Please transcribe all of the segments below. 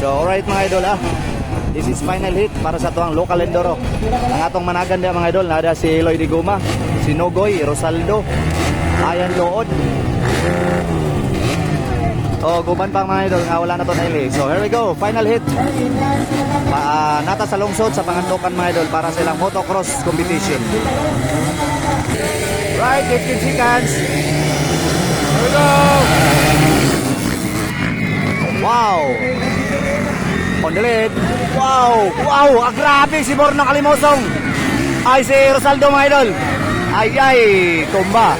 So, alright mga idol ah. This is final hit para sa tuwang local enduro. Ang atong managan dia mga idol, nada si Eloy Di Guma, si Nogoy, Rosaldo, Ayan Lood. Oh, guban pa mga idol nga wala na to naili. So here we go, final hit. Pa, ah, nata sa lungsod sa pangandokan mga idol para sa ilang motocross competition. Right, 15 seconds. Here we go. Wow. Lead. Wow! Wow! Ah, grabe si Borna Kalimosong. Ay, si Rosaldo mga idol. Ay, ay! Tumba.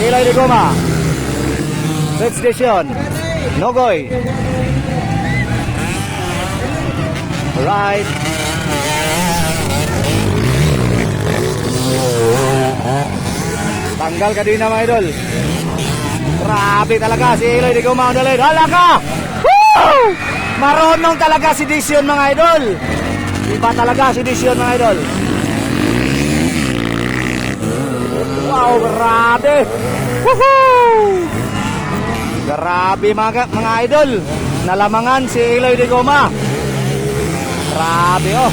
Ilay de Goma. Red Station. Nogoy. Right. Tanggal ka din na mga idol. Grabe talaga si Eloy de Goma lead. Hala! Woo! Marunong talaga si Dision mga idol. Iba talaga si Dision mga idol. Wow, grabe. Woohoo! Grabe mga, mga idol. Nalamangan si Eloy de Goma. Grabe oh.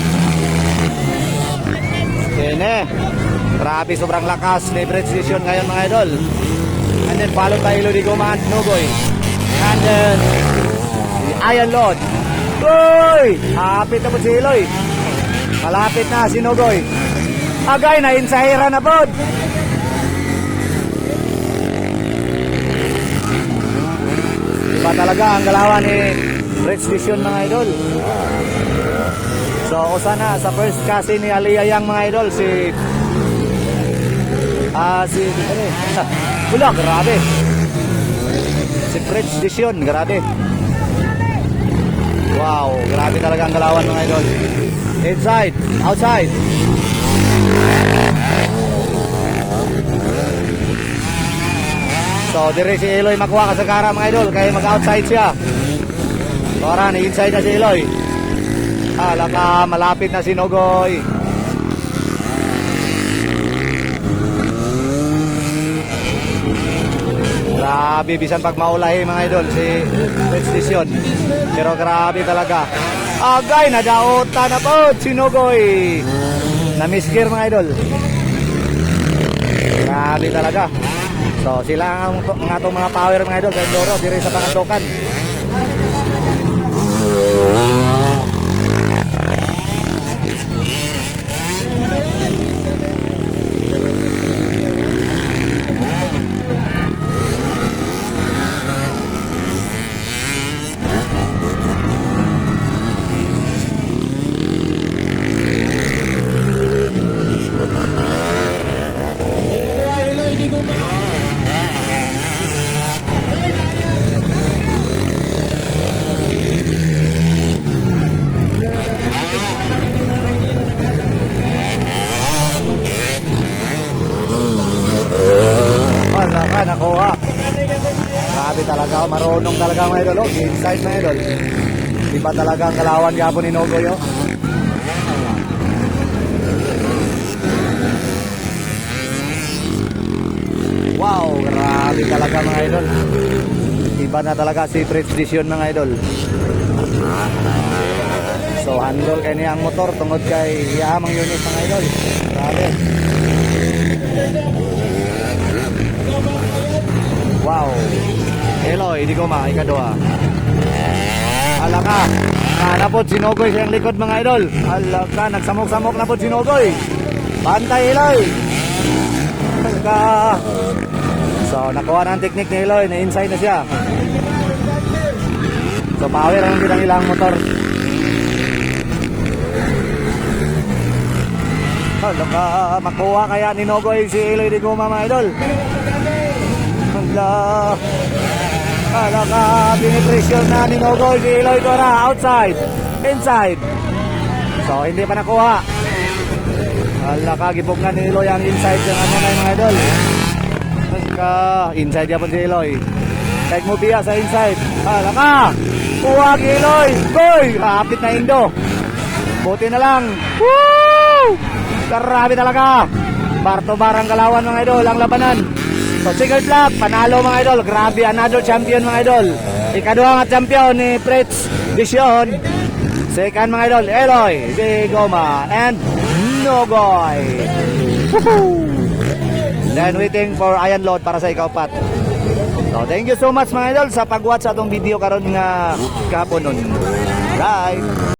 Sine. Grabe sobrang lakas ni Precision ngayon mga idol. And then followed by Eloy de Goma and Nugoy. And then Ayan Lord. Uy! Hapit na po si Eloy. Malapit na si Nugoy. Agay na insahira na po. Iba talaga ang galawan ni Rich Vision mga idol. So, usa na sa first kasi ni Aliyah Yang mga idol si Ah, si ano eh? Wala, grabe. Si Fritz Vision, grabe. Wow, grabe talaga ang galawan mga idol. Inside, outside. So, dire si Eloy makuha ka sa kara mga idol, kaya mag-outside siya. Tora, ni-inside na si Eloy. Hala ka, malapit na si Nogoy. Grabe, bisan pag maulahi mga idol, si Red Station. Pero grabe talaga. Agay, nadaota na po, si Nogoy. Na-miss gear mga idol. Grabe talaga. So sila ang mga itong mga power mga idol sa Enduro diri sa Pangandokan. Wala ka, nakuha. Grabe talaga, marunong talaga mga idol. Oh, inside mga idol. Iba talaga ang kalawan gapon ni Nogoy. Oh. Wow, grabe talaga mga idol. Iba na talaga si Precision mga idol. So handle kay niya ang motor tungod kay Yamang unit mga idol. Grabe. Wow. Eloy, di ko ma, ikaduha. Ala ka. Ah, napod sinugoy siyang likod mga idol. Ala ka, nagsamok-samok na po sinugoy. Bantay Eloy. Ala ka. So, nakuha na ang technique ni Eloy, na inside na siya. So, power ang bilang ilang motor. Ala ka, makuha kaya ni Nogoy si Eloy di Guma mga idol. Hala. Hala ka, binipresyon na ni Nogoy si Eloy Dora. Outside. Inside. So, hindi pa nakuha. Hala ka, gipog na ni Eloy ang inside ng ano na yung mga idol. Ka, inside yapon si Eloy. Kahit mo biya sa inside. Hala ka, kuha ki Eloy. Goy, kapit na Indo. Buti na lang. Woo! Grabe talaga. Barto barang kalawan mga idol, ang labanan. So single block, panalo mga idol. Grabe, another champion mga idol. Ikaduha nga champion ni Fritz Vision. Second mga idol, Eloy de Goma and Nogoy. Woohoo! Then waiting for Iron Lord para sa ikaw, Pat. So, thank you so much mga idol sa pag-watch sa atong video karon nga kahapon nun. Bye!